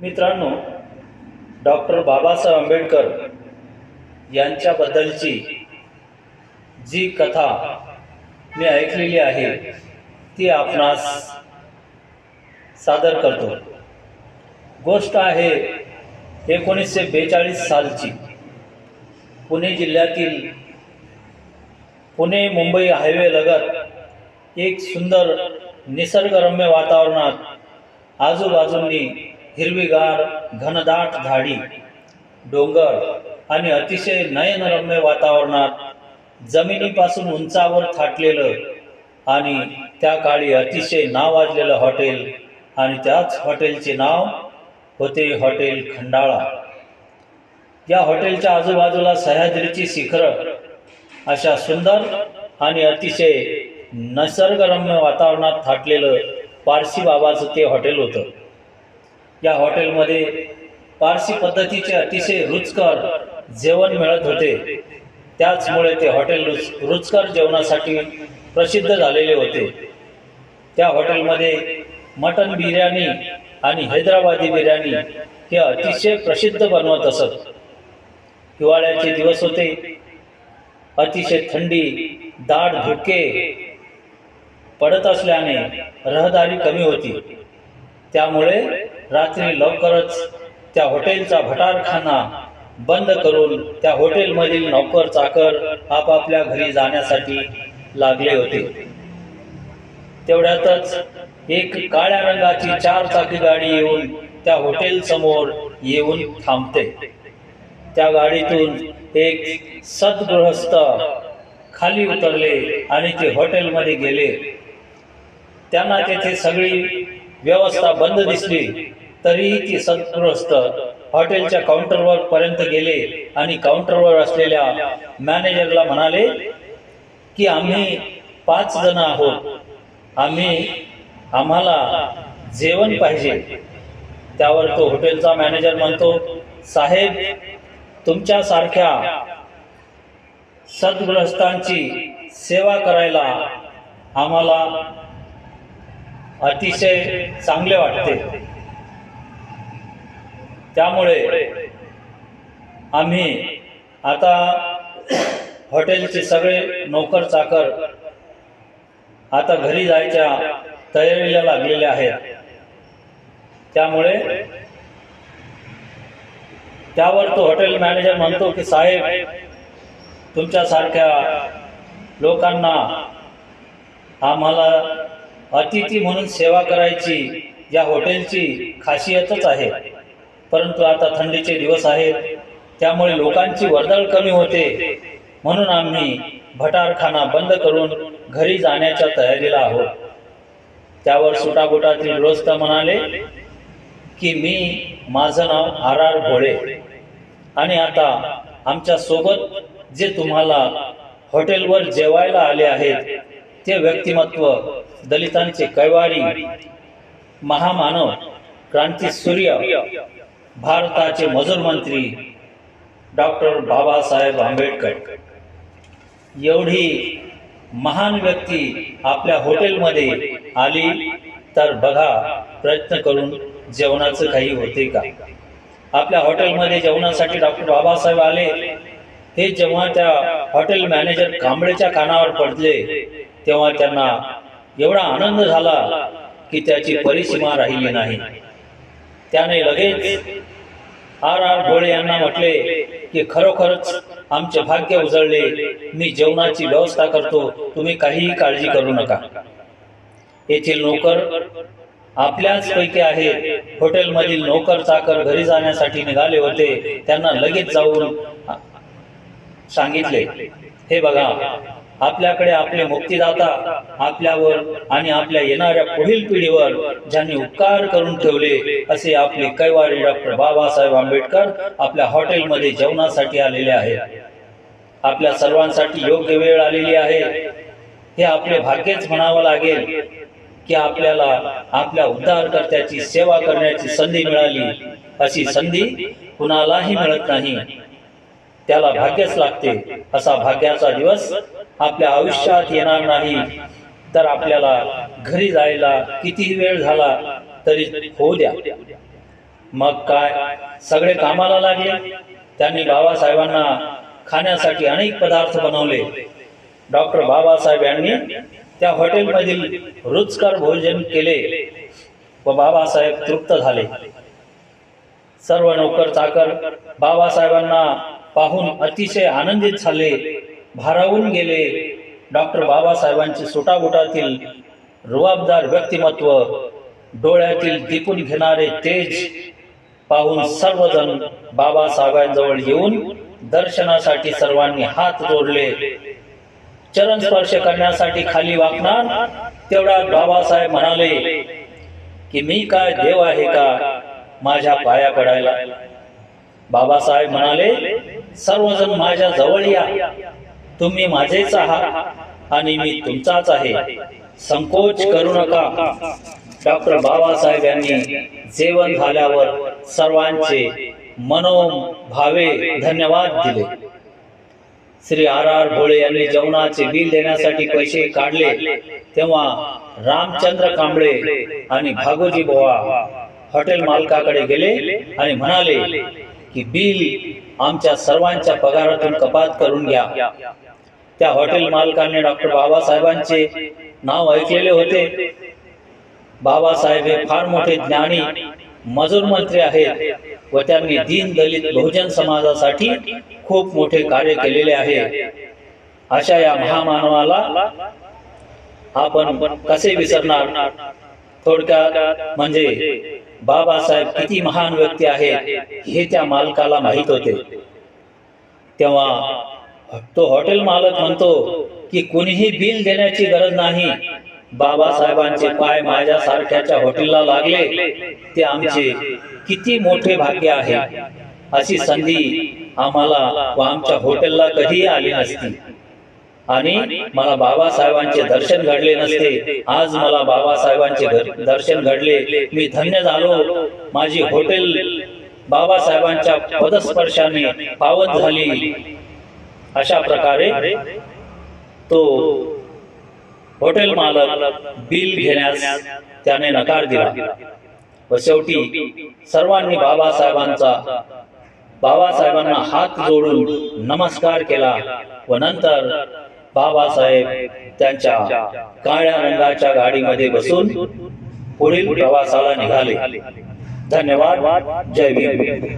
मित्रांनो डॉक्टर बाबासाहेब आंबेडकर यांच्याबद्दलची जी कथा मी ऐकलेली आहे ती आपणास सादर करतो. गोष्ट आहे एकोणीसशे बेचाळीस सालची. पुणे जिल्ह्यातील पुणे मुंबई हायवे लगत एक सुंदर निसर्गरम्य वातावरणात आजूबाजूंनी हिरवीगार घनदाट झाडी डोंगर आणि अतिशय नयनरम्य वातावरणात जमिनीपासून उंचावर थाटलेलं आणि त्या काळी अतिशय नावाजलेलं हॉटेल आणि त्याच हॉटेलचे नाव होते हॉटेल खंडाळा. या हॉटेलच्या आजूबाजूला सह्याद्रीची शिखरं अशा सुंदर आणि अतिशय निसर्गरम्य वातावरणात थाटलेलं पारसी बाबाचं ते हॉटेल होतं. या हॉटेलमध्ये पारसी पद्धतीचे अतिशय रुचकर जेवण मिळत होते. त्याचमुळे ते हॉटेल रुच रुचकर जेवणासाठी प्रसिद्ध झालेले होते. त्या हॉटेलमध्ये मटन बिर्याणी आणि हैदराबादी बिर्याणी हे अतिशय प्रसिद्ध बनवत असत. हिवाळ्याचे दिवस होते. अतिशय थंडी दाट धुके पडत असल्याने रहदारी कमी होती. त्यामुळे रात्री लवकरच त्या हॉटेलचा भटारखाना बंद करून त्या हॉटेलमधील नौकर चाकर आपापल्या घरी जाण्यासाठी लागले होते. तेवढ्यातच एक काळ्या रंगाची चार चाकी गाडी येऊन त्या हॉटेल समोर येऊन थांबते. त्या गाडीतून एक सद्गृहस्थ खाली उतरले आणि ते हॉटेलमध्ये गेले. त्यांना तेथे सगळी व्यवस्था बंद दिसली तरीही ती सद्गृहस्थ हॉटेलच्या काउंटरवर पर्यंत गेले आणि काउंटरवर असलेल्या मॅनेजरला म्हणाले की आम्ही पाच जण आहोत. आम्ही आम्हाला जेवण पाहिजे. त्यावर तो हॉटेलचा मॅनेजर म्हणतो साहेब तुमच्यासारख्या सद्गृहस्थांची सेवा करायला आम्हाला अतिशय चांगले वाटते. त्यामुळे आम्ही आता हॉटेलचे सगळे नोकर चाकर आता घरी जायच्या तयारीला लागलेले आहेत. त्यामुळे त्यावर तो हॉटेल मॅनेजर म्हणतो की साहेब तुमच्यासारख्या लोकांना आम्हाला अतिथी म्हणून सेवा करायची या हॉटेलची खासियतच आहे. परंतु आता थंडीचे दिवस आहेत. त्यामुळे लोकांची वर्दळ कमी होते. म्हणून आम्ही भटारखाना बंद करून घरी जाण्याच्या तयारीला आहोत. त्यावर सुटाबुटातील गृहस्थ म्हणाले की मी माझं नाव आर आर भोळे आणि आता आमच्यासोबत जे तुम्हाला हॉटेलवर जेवायला आले आहेत ते व्यक्तिमत्व दलितांचे कैवारी महामानव क्रांती सूर्य भारताचे मजूर मंत्री डॉक्टर बाबासाहेब आंबेडकर. एवढी महान व्यक्ती आपल्या हॉटेलमध्ये आली तर बघा प्रयत्न करून जेवणाचं काही होते का? आपल्या हॉटेलमध्ये जेवणासाठी डॉक्टर बाबासाहेब आले. हे जेव्हा त्या हॉटेल मॅनेजर कांबळेच्या कानावर पडले तेव्हा त्यांना एवढा आनंद झाला की त्याची परिसीमा राहिली नाही. त्याने लगेच आर आर गोळे यांना म्हटले की खरोखरच आमचे भाग्य उजळले. मी जेवणाची व्यवस्था करतो. तुम्ही काहीही काळजी करू नका. येथील नोकर आपल्याच पैकी आहेत हॉटेलमधील नोकर चाकर घरी जाण्यासाठी निघाले होते. त्यांना लगेच जाऊन सांगितले हे बघा आपल्याकडे आपले मुक्तीदाता आपल्यावर आणि आपल्या येणाऱ्या पुढील पिढीवर ज्यांनी उपकार करून ठेवले असे आपले कैवारी डॉक्टर बाबासाहेब आंबेडकर आपल्या हॉटेलमध्ये जेवणासाठी आलेले आहेत. आपल्या सर्वांसाठी योग्य वेळ आलेली आहे. हे आपले भाग्यच म्हणावं लागेल की आपल्याला आपल्या उद्धारकर्त्याची सेवा करण्याची संधी मिळाली. अशी संधी कुणालाही मिळत नाही. त्याला भाग्यच लागते. असा भाग्याचा दिवस आपल्या आयुष्यात येणार नाही. तर आपल्याला घरी जायला कितीही वेळ झाला तरी होऊ द्या. मग काय? सगळे कामाला लागले. त्यांनी बाबासाहेबांना खाण्यासाठी अनेक पदार्थ बनवले. डॉक्टर बाबासाहेब यांनी त्या हॉटेलमधील रुचकर भोजन केले व बाबासाहेब तृप्त झाले. सर्व नोकर चाकर बाबासाहेबांना पाहून अतिशय आनंदित झाले. भारावून गेले. डॉक्टर बाबासाहेबांची सुटाबुटातील रुबाबदार व्यक्तिमत्व डोळ्यातील दिपून घेणारे तेज पाहून सर्वजण बाबासाहेबांजवळ येऊन दर्शनासाठी सर्वांनी हात जोडले. चरण स्पर्श करण्यासाठी खाली वाकणार तेवढा बाबासाहेब म्हणाले की मी काय देव आहे का माझ्या पाया पडायला? बाबासाहेब म्हणाले सर्वजण माझ्या जवळ या. तुम्ही माझेच आहात आणि मी तुमचाच आहे. संकोच करू नका. डॉक्टर बाबासाहेब यांनी जेवण झाल्यावर सर्वांचे मनोभावे धन्यवाद दिले. श्री आर आर भोळे यांनी जेवणाचे बिल देण्यासाठी पैसे काढले. तेव्हा रामचंद्र कांबळे आणि भागोजी बोवा हॉटेल मालकाकडे गेले आणि म्हणाले की बिल आमच्या सर्वांच्या पगारातून कपात करून घ्या. त्या हॉटेल मालकाने डॉक्टर बाबासाहेबांचे नाव ऐकलेले होते. बाबासाहेब हे फार मोठे ज्ञानी मजूर मंत्री आहेत व त्यांनी दीन दलित बहुजन समाजासाठी खूप मोठे कार्य केलेले आहे. अशा या महामानवाला आपण कसे विसरणार? थोडक्यात म्हणजे बाबासाहेब किती महान व्यक्ती आहेत हे त्या मालकाला माहीत होते. तेव्हा तो हॉटेल मालक म्हणतो की कुणीही बिल देण्याची गरज नाही. बाबासाहेबांचे पाय माझ्या सारख्याच्या हॉटेलला लागले. ते आमचे किती मोठे भाग्य आहे. अशी संधी आम्हाला व आमच्या हॉटेलला कधीही आली नसती. आणि मला बाबासाहेबांचे दर्शन घडले नसते. आज मला बाबासाहेबांचे दर्शन घडले. मी धन्य झालो. माझी हॉटेल बाबासाहेबांच्या पदस्पर्शाने पावन झाली. अशा प्रकारे तो हॉटेल मालक बिल घेण्यास त्याने नकार दिला. व शेवटी सर्वांनी बाबासाहेबांचा बाबासाहेबांना हात जोडून नमस्कार केला व नंतर बाबासाहेब त्यांच्या काळ्या रंगाच्या गाडीमध्ये बसून पुढील प्रवासाला निघाले. धन्यवाद. जय भीम.